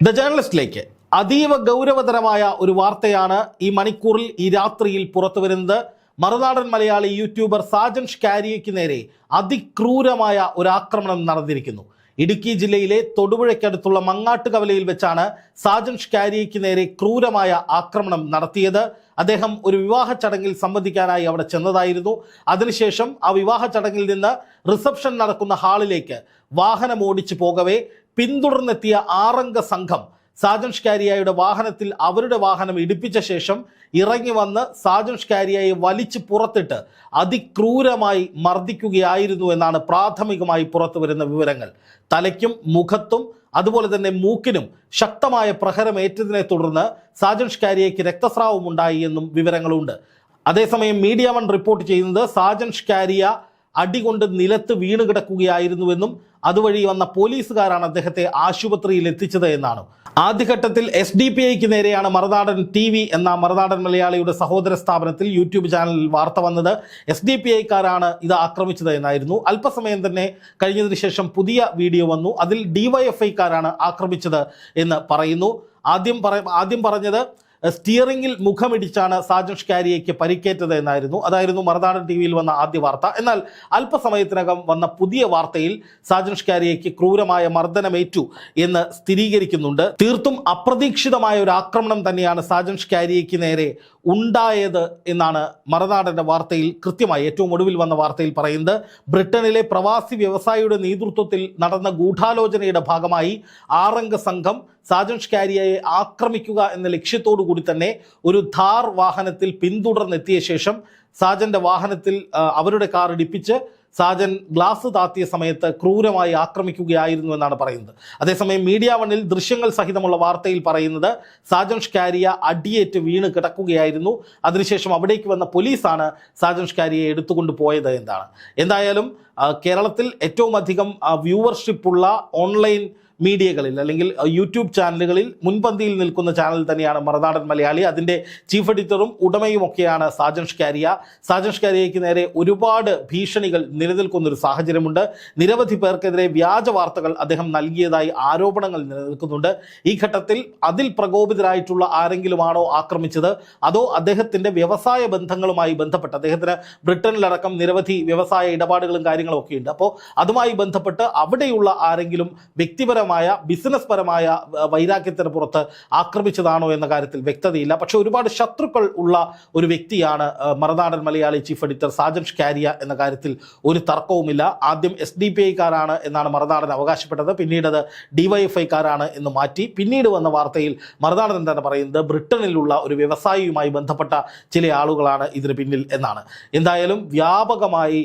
The ജേർണലിസ്റ്റിലേക്ക് അതീവ ഗൗരവതരമായ ഒരു വാർത്തയാണ് ഈ മണിക്കൂറിൽ ഈ രാത്രിയിൽ പുറത്തു വരുന്നത് മറുനാടൻ മലയാളി യൂട്യൂബർ സാജൻ ഷ്കാരിയയ്ക്ക് നേരെ അതിക്രൂരമായ ഒരു ആക്രമണം നടന്നിരിക്കുന്നു. ഇടുക്കി ജില്ലയിലെ തൊടുപുഴയ്ക്കടുത്തുള്ള മങ്ങാട്ടുകവലയിൽ വെച്ചാണ് സാജൻ ഷ്കാരിയയ്ക്ക് നേരെ ക്രൂരമായ ആക്രമണം നടത്തിയത്. അദ്ദേഹം ഒരു വിവാഹ ചടങ്ങിൽ സംബന്ധിക്കാനായി അവിടെ ചെന്നതായിരുന്നു. അതിനുശേഷം ആ വിവാഹ ചടങ്ങിൽ നിന്ന് റിസപ്ഷൻ നടക്കുന്ന ഹാളിലേക്ക് വാഹനം ഓടിച്ചു പോകവേ പിന്തുടർന്നെത്തിയ ആറംഗ സംഘം സാജൻ ഷ്കാരിയായുടെ വാഹനത്തിൽ അവരുടെ വാഹനം ഇടിപ്പിച്ച ശേഷം ഇറങ്ങി വന്ന് സാജൻ ഷ്കാരിയായെ വലിച്ചു പുറത്തിട്ട് അതിക്രൂരമായി മർദ്ദിക്കുകയായിരുന്നു എന്നാണ് പ്രാഥമികമായി പുറത്തു വരുന്ന വിവരങ്ങൾ. തലയ്ക്കും മുഖത്തും അതുപോലെ തന്നെ മൂക്കിനും ശക്തമായ പ്രഹരമേറ്റതിനെ തുടർന്ന് സാജൻ ഷ്കാരിയയ്ക്ക് രക്തസ്രാവം ഉണ്ടായി എന്നും വിവരങ്ങളുണ്ട്. അതേസമയം മീഡിയ വൺ റിപ്പോർട്ട് ചെയ്യുന്നത് സാജൻ ഷ്കാരിയ അടികൊണ്ട് നിലത്ത് വീണ് കിടക്കുകയായിരുന്നുവെന്നും അതുവഴി വന്ന പോലീസുകാരാണ് അദ്ദേഹത്തെ ആശുപത്രിയിൽ എത്തിച്ചത് എന്നാണ്. ആദ്യഘട്ടത്തിൽ എസ് ഡി പി ഐക്ക് നേരെയാണ് മറുനാടൻ ടി വി എന്ന മറുനാടൻ മലയാളിയുടെ സഹോദര സ്ഥാപനത്തിൽ യൂട്യൂബ് ചാനലിൽ വാർത്ത വന്നത്. എസ് ഡി പി ഐക്കാരാണ് ഇത് ആക്രമിച്ചത് എന്നായിരുന്നു. അല്പസമയം തന്നെ കഴിഞ്ഞതിന് ശേഷം പുതിയ വീഡിയോ വന്നു. അതിൽ ഡിവൈഎഫ്ഐക്കാരാണ് ആക്രമിച്ചത് എന്ന് പറയുന്നു. ആദ്യം പറ ആദ്യം പറഞ്ഞത് സ്റ്റിയറിംഗിൽ മുഖമിടിച്ചാണ് സാജൻ ഷ്കാരിയയ്ക്ക് പരിക്കേറ്റത് എന്നായിരുന്നു. അതായിരുന്നു മറുനാടൻ ടി വിയിൽ വന്ന ആദ്യ വാർത്ത. എന്നാൽ അല്പസമയത്തിനകം വന്ന പുതിയ വാർത്തയിൽ സാജൻ ഷ്കാരിയയ്ക്ക് ക്രൂരമായ മർദ്ദനമേറ്റു എന്ന് സ്ഥിരീകരിക്കുന്നുണ്ട്. തീർത്തും അപ്രതീക്ഷിതമായ ഒരു ആക്രമണം തന്നെയാണ് സാജൻ ഷ്കാരിയയ്ക്ക് നേരെ ഉണ്ടായത് എന്നാണ് മറുനാടന്റെ വാർത്തയിൽ കൃത്യമായി ഏറ്റവും ഒടുവിൽ വന്ന വാർത്തയിൽ പറയുന്നത്. ബ്രിട്ടനിലെ പ്രവാസി വ്യവസായിയുടെ നേതൃത്വത്തിൽ നടന്ന ഗൂഢാലോചനയുടെ ഭാഗമായി ആറംഗ സംഘം സാജൻ ഷ്കാരിയയെ ആക്രമിക്കുക എന്ന ലക്ഷ്യത്തോടു കൂടി തന്നെ ഒരു ധാർ വാഹനത്തിൽ പിന്തുടർന്നെത്തിയ ശേഷം സാജന്റെ വാഹനത്തിൽ അവരുടെ കാർ ഇടിപ്പിച്ച് സാജൻ ഗ്ലാസ് താത്തിയ സമയത്ത് ക്രൂരമായി ആക്രമിക്കുകയായിരുന്നു എന്നാണ് പറയുന്നത്. അതേസമയം മീഡിയ വണ്ണിൽ ദൃശ്യങ്ങൾ സഹിതമുള്ള വാർത്തയിൽ പറയുന്നത് സാജൻ ഷ്കാരിയ അടിയേറ്റ് വീണ് കിടക്കുകയായിരുന്നു. അതിനുശേഷം അവിടേക്ക് വന്ന പോലീസാണ് സാജൻ ഷ്കാരിയെ എടുത്തുകൊണ്ട് പോയത് എന്നാണ് എന്തായാലും കേരളത്തിൽ ഏറ്റവും അധികം വ്യൂവർഷിപ്പുള്ള ഓൺലൈൻ മീഡിയകളിൽ അല്ലെങ്കിൽ യൂട്യൂബ് ചാനലുകളിൽ മുൻപന്തിയിൽ നിൽക്കുന്ന ചാനൽ തന്നെയാണ് മറനാടൻ മലയാളി. അതിന്റെ ചീഫ് എഡിറ്ററും ഉടമയും ഒക്കെയാണ് സാജൻ ഷ്കാരിയ സാജൻ ഷ്കാരിയയ്ക്ക് നേരെ ഒരുപാട് ഭീഷണികൾ നിലനിൽക്കുന്നൊരു സാഹചര്യമുണ്ട്. നിരവധി പേർക്കെതിരെ വ്യാജ വാർത്തകൾ അദ്ദേഹം നൽകിയതായി ആരോപണങ്ങൾ നിലനിൽക്കുന്നുണ്ട്. ഈ ഘട്ടത്തിൽ അതിൽ പ്രകോപിതരായിട്ടുള്ള ആരെങ്കിലുമാണോ ആക്രമിച്ചത്? അതോ അദ്ദേഹത്തിന്റെ വ്യവസായ ബന്ധങ്ങളുമായി ബന്ധപ്പെട്ട് അദ്ദേഹത്തിന് ബ്രിട്ടനിലടക്കം നിരവധി വ്യവസായ ഇടപാടുകളും കാര്യങ്ങളും ഒക്കെ ഉണ്ട് അപ്പോൾ അതുമായി ബന്ധപ്പെട്ട് അവിടെയുള്ള ആരെങ്കിലും വ്യക്തിപരമായ ബിസിനസ് പരമായ വൈരാഗ്യത്തിന് പുറത്ത് ആക്രമിച്ചതാണോ എന്ന കാര്യത്തിൽ വ്യക്തതയില്ല. പക്ഷേ ഒരുപാട് ശത്രുക്കൾ ഉള്ള ഒരു വ്യക്തിയാണ് മറനാടൻ മലയാളി ചീഫ് എഡിറ്റർ സാജൻ ഷ്കാരിയ എന്ന കാര്യത്തിൽ ഒരു തർക്കവുമില്ല. ആദ്യം എസ് ഡി പി ഐക്കാരാണ് എന്നാണ് മറുനാടൻ അവകാശപ്പെട്ടത്. പിന്നീട് അത് ഡിവൈഎഫ്ഐക്കാരാണ് എന്ന് മാറ്റി. പിന്നീട് വന്ന വാർത്തയിൽ മറുനാടൻ എന്താണ് പറയുന്നത്? ബ്രിട്ടനിലുള്ള ഒരു വ്യവസായിയുമായി ബന്ധപ്പെട്ട ചില ആളുകളാണ് ഇതിന് പിന്നിൽ എന്നാണ്. എന്തായാലും വ്യാപകമായി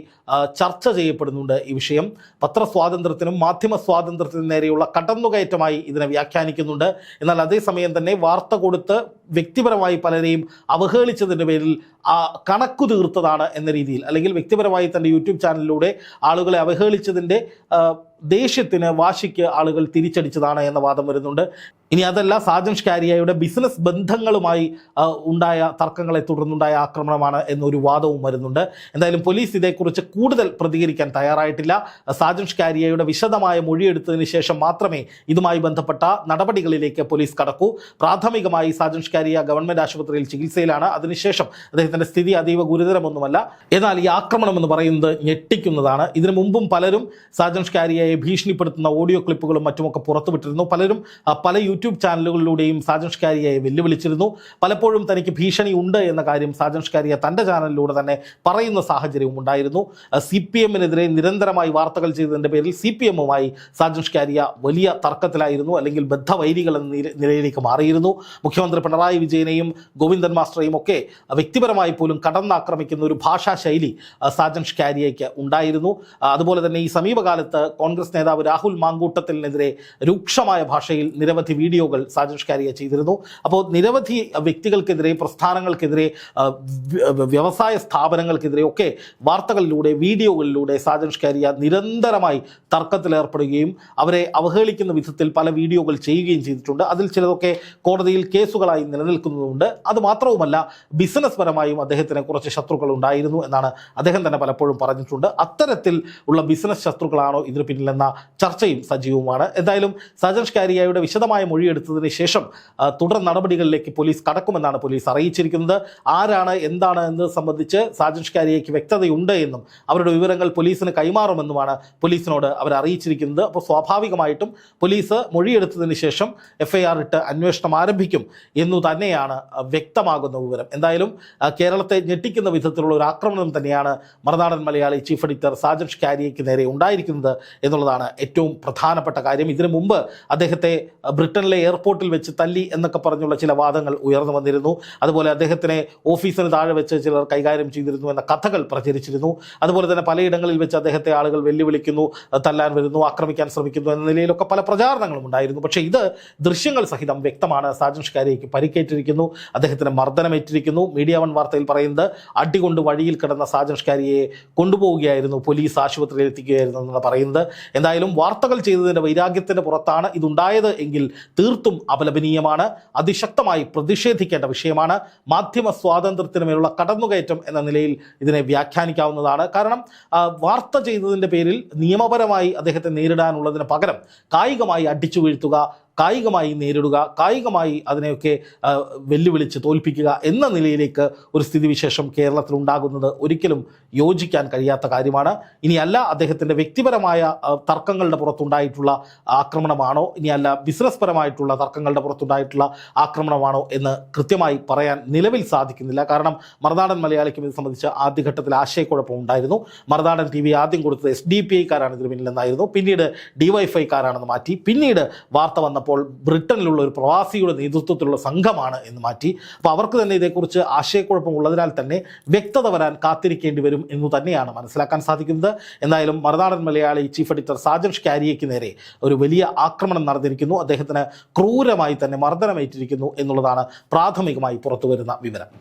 ചർച്ച ചെയ്യപ്പെടുന്നുണ്ട് ഈ വിഷയം. പത്രസ്വാതന്ത്ര്യത്തിനും മാധ്യമ സ്വാതന്ത്ര്യത്തിനും നേരെയുള്ള കടന്നുകയറ്റമായി ഇതിനെ വ്യാഖ്യാനിക്കുന്നുണ്ട്. എന്നാൽ അതേസമയം തന്നെ വാർത്ത കൊടുത്ത് വ്യക്തിപരമായി പലരെയും അവഹേളിച്ചതിന്റെ പേരിൽ കണക്കു തീർത്തതാണ് എന്ന രീതിയിൽ അല്ലെങ്കിൽ വ്യക്തിപരമായി തന്റെ യൂട്യൂബ് ചാനലിലൂടെ ആളുകളെ അവഹേളിച്ചതിന്റെ ദേഷ്യത്തിന് വാശിക്ക് ആളുകൾ തിരിച്ചടിച്ചതാണ് എന്ന വാദം വരുന്നുണ്ട്. ഇനി അതല്ല സാജൻ ഷ്കാരിയയുടെ ബിസിനസ് ബന്ധങ്ങളുമായി ഉണ്ടായ തർക്കങ്ങളെ തുടർന്നുണ്ടായ ആക്രമണമാണ് എന്നൊരു വാദവും വരുന്നുണ്ട്. എന്തായാലും പോലീസ് ഇതേക്കുറിച്ച് കൂടുതൽ പ്രതികരിക്കാൻ തയ്യാറായിട്ടില്ല. സാജൻ ഷ്കാരിയയുടെ വിശദമായ മൊഴിയെടുത്തതിന് ശേഷം മാത്രമേ ഇതുമായി ബന്ധപ്പെട്ട നടപടികളിലേക്ക് പോലീസ് കടക്കൂ. പ്രാഥമികമായി സാജൻ ഷ്കാരിയ ഗവൺമെന്റ് ആശുപത്രിയിൽ ചികിത്സയിലാണ്. അതിനുശേഷം അദ്ദേഹത്തിന്റെ സ്ഥിതി അതീവ ഗുരുതരമൊന്നുമല്ല. എന്നാൽ ഈ ആക്രമണം എന്ന് പറയുന്നത് ഞെട്ടിക്കുന്നതാണ്. ഇതിനു മുമ്പും പലരും സാജൻ ഷ്കാരിയയെ ഭീഷണിപ്പെടുത്തുന്ന ഓഡിയോ ക്ലിപ്പുകളും മറ്റുമൊക്കെ പുറത്തുവിട്ടിരുന്നു. പലരും പല യൂട്യൂബ് ചാനലുകളിലൂടെയും സാജൻ ഷ്കാരിയയെ വെല്ലുവിളിച്ചിരുന്നു. പലപ്പോഴും തനിക്ക് ഭീഷണി ഉണ്ട് എന്ന കാര്യം സാജൻ ഷ്കാരിയ തന്റെ ചാനലിലൂടെ തന്നെ പറയുന്ന സാഹചര്യവും ഉണ്ടായിരുന്നു. സി പി എമ്മിനെതിരെ നിരന്തരമായി വാർത്തകൾ ചെയ്തതിന്റെ പേരിൽ സി പി എമ്മുമായി സാജൻ ഷ്കാരിയ വലിയ തർക്കത്തിലായിരുന്നു. അല്ലെങ്കിൽ ബദ്ധവൈരികൾ എന്ന നിലയിലേക്ക് മാറിയിരുന്നു. മുഖ്യമന്ത്രി പിണറായി വിജയനെയും ഗോവിന്ദൻ മാസ്റ്ററെയും ഒക്കെ വ്യക്തിപരമായി പോലും കടന്നാക്രമിക്കുന്ന ഒരു ഭാഷാ ശൈലി സാജൻ ഷ്കാരിയയ്ക്ക് ഉണ്ടായിരുന്നു. അതുപോലെ തന്നെ ഈ സമീപകാലത്ത് കോൺഗ്രസ് നേതാവ് രാഹുൽ മാങ്കൂട്ടത്തിനെതിരെ രൂക്ഷമായ ഭാഷയിൽ നിരവധി വീഡിയോകൾ സാജൻ ഷ്കാരിയ ചെയ്തിരുന്നു. അപ്പോൾ നിരവധി വ്യക്തികൾക്കെതിരെ പ്രസ്ഥാനങ്ങൾക്കെതിരെ വ്യവസായ സ്ഥാപനങ്ങൾക്കെതിരെ ഒക്കെ വാർത്തകളിലൂടെ വീഡിയോകളിലൂടെ സാജൻ ഷ്കാരിയ നിരന്തരമായി തർക്കത്തിലേർപ്പെടുകയും അവരെ അവഹേളിക്കുന്ന വിധത്തിൽ പല വീഡിയോകൾ ചെയ്യുകയും ചെയ്തിട്ടുണ്ട്. അതിൽ ചിലതൊക്കെ കോടതിയിൽ കേസുകളായി നിലനിൽക്കുന്നുണ്ട് അത് മാത്രവുമല്ല ബിസിനസ് പരമായും അദ്ദേഹത്തിന് കുറച്ച് ശത്രുക്കൾ ഉണ്ടായിരുന്നു എന്നാണ് അദ്ദേഹം തന്നെ പലപ്പോഴും പറഞ്ഞിട്ടുണ്ട്. അത്തരത്തിൽ ഉള്ള ബിസിനസ് ശത്രുക്കളാണോ ഇതിന് പിന്നിലെന്ന ചർച്ചയും സജീവവുമാണ് എന്തായാലും സജൻഷ് കാരിയായുടെ വിശദമായ മൊഴിയെടുത്തതിന് ശേഷം തുടർ നടപടികളിലേക്ക് പോലീസ് കടക്കുമെന്നാണ് പോലീസ് അറിയിച്ചിരിക്കുന്നത്. ആരാണ് എന്താണ് എന്നത് സംബന്ധിച്ച് സാജൻഷ് കാരിയയ്ക്ക് വ്യക്തതയുണ്ട് എന്നും അവരുടെ വിവരങ്ങൾ പോലീസിന് കൈമാറുമെന്നുമാണ് പോലീസിനോട് അവർ അറിയിച്ചിരിക്കുന്നത്. അപ്പോൾ സ്വാഭാവികമായിട്ടും പോലീസ് മൊഴിയെടുത്തതിന് ശേഷം എഫ്ഐആർ ഇട്ട് അന്വേഷണം ആരംഭിക്കും എന്നു തന്നെയാണ് വ്യക്തമാകുന്ന വിവരം. എന്തായാലും കേരളത്തെ ഞെട്ടിക്കുന്ന വിധത്തിലുള്ള ഒരു ആക്രമണം തന്നെയാണ് മറുനാടൻ മലയാളി ചീഫ് എഡിറ്റർ സാജൻ കാരിയയ്ക്ക് നേരെ ഉണ്ടായിരിക്കുന്നത് എന്നുള്ളതാണ് ഏറ്റവും പ്രധാനപ്പെട്ട കാര്യം. ഇതിനു മുമ്പ് അദ്ദേഹത്തെ ബ്രിട്ടനിലെ എയർപോർട്ടിൽ വെച്ച് തല്ലി എന്നൊക്കെ പറഞ്ഞുള്ള ചില വാദങ്ങൾ ഉയർന്നു വന്നിരുന്നു. അതുപോലെ അദ്ദേഹത്തിനെ ഓഫീസിന് താഴെ വെച്ച് ചിലർ കൈകാര്യം ചെയ്തിരുന്നു എന്ന കഥകൾ പ്രചരിച്ചിരുന്നു. അതുപോലെ തന്നെ പലയിടങ്ങളിൽ വെച്ച് അദ്ദേഹത്തെ ആളുകൾ വെല്ലുവിളിക്കുന്നു തല്ലാൻ വരുന്നു ആക്രമിക്കാൻ ശ്രമിക്കുന്നു എന്ന നിലയിലൊക്കെ പല പ്രചാരണങ്ങളും ഉണ്ടായിരുന്നു. പക്ഷേ ഇത് ദൃശ്യങ്ങൾ സഹിതം വ്യക്തമാണ് സാജൻ ഷ്കാരിയയ്ക്ക് പരിക്കേറ്റിരിക്കുന്നു. അദ്ദേഹത്തിന് മർദ്ദനമേറ്റിരിക്കുന്നു. മീഡിയ വൺ വാർത്തയിൽ പറയുന്നത് അടികൊണ്ട് വഴിയിൽ കിടന്ന സാജൻ ഷ്കാരിയെ കൊണ്ടുപോവുകയായിരുന്നു. പോലീസ് ആശുപത്രിയിൽ എത്തിക്കുകയായിരുന്നു എന്നാണ് പറയുന്നത്. എന്തായാലും വാർത്തകൾ ചെയ്തതിന്റെ വൈരാഗ്യത്തിന്റെ പുറത്താണ് ഇതുണ്ടായത് എങ്കിൽ തീർത്തും അപലപനീയമാണ്. അതിശക്തമായി പ്രതിഷേധിക്കേണ്ട വിഷയമാണ്. മാധ്യമ സ്വാതന്ത്ര്യത്തിന് മേലുള്ള കടന്നുകയറ്റം എന്ന നിലയിൽ ഇതിനെ വ്യാഖ്യാനിക്കാവുന്നതാണ്. കാരണം വാർത്ത ചെയ്തതിന്റെ പേരിൽ നിയമപരമായി അദ്ദേഹത്തെ നേരിടാനുള്ളതിന് പകരം കായികമായി അടിച്ചു വീഴ്ത്തുക കായികമായി നേരിടുക കായികമായി അതിനെയൊക്കെ വെല്ലുവിളിച്ച് തോൽപ്പിക്കുക എന്ന നിലയിലേക്ക് ഒരു സ്ഥിതിവിശേഷം കേരളത്തിൽ ഉണ്ടാകുന്നത് ഒരിക്കലും യോജിക്കാൻ കഴിയാത്ത കാര്യമാണ്. ഇനിയല്ല അദ്ദേഹത്തിന്റെ വ്യക്തിപരമായ തർക്കങ്ങളുടെ പുറത്തുണ്ടായിട്ടുള്ള ആക്രമണമാണോ? ഇനിയല്ല ബിസിനസ് പരമായിട്ടുള്ള തർക്കങ്ങളുടെ പുറത്തുണ്ടായിട്ടുള്ള ആക്രമണമാണോ എന്ന് കൃത്യമായി പറയാൻ നിലവിൽ സാധിക്കുന്നില്ല. കാരണം മറുനാടൻ മലയാളിക്കും ഇത് സംബന്ധിച്ച് ആദ്യഘട്ടത്തിൽ ആശയക്കുഴപ്പം ഉണ്ടായിരുന്നു. മറുനാടൻ ടി വി ആദ്യം കൊടുത്തത് എസ് ഡി പി ഐക്കാരാണ് ഇതിന് പിന്നിലെന്നായിരുന്നു. പിന്നീട് ഡിവൈഫൈക്കാരാണെന്ന് മാറ്റി. പിന്നീട് വാർത്ത വന്നപ്പോൾ ബ്രിട്ടനിലുള്ള ഒരു പ്രവാസിയുടെ നേതൃത്വത്തിലുള്ള സംഘമാണ് എന്ന് മാറ്റി. അപ്പോൾ അവർക്ക് തന്നെ ഇതേക്കുറിച്ച് ആശയക്കുഴപ്പമുള്ളതിനാൽ തന്നെ വ്യക്തത വരാൻ കാത്തിരിക്കേണ്ടി വരും എന്ന് തന്നെയാണ് മനസ്സിലാക്കാൻ സാധിക്കുന്നത്. എന്തായാലും മറുനാടൻ മലയാളി ചീഫ് എഡിറ്റർ സാജൻ ഷ്കാരിയയ്ക്ക് നേരെ ഒരു വലിയ ആക്രമണം നടന്നിരിക്കുന്നു. അദ്ദേഹത്തിന് ക്രൂരമായി തന്നെ മർദ്ദനമേറ്റിരിക്കുന്നു എന്നുള്ളതാണ് പ്രാഥമികമായി പുറത്തുവരുന്ന വിവരം.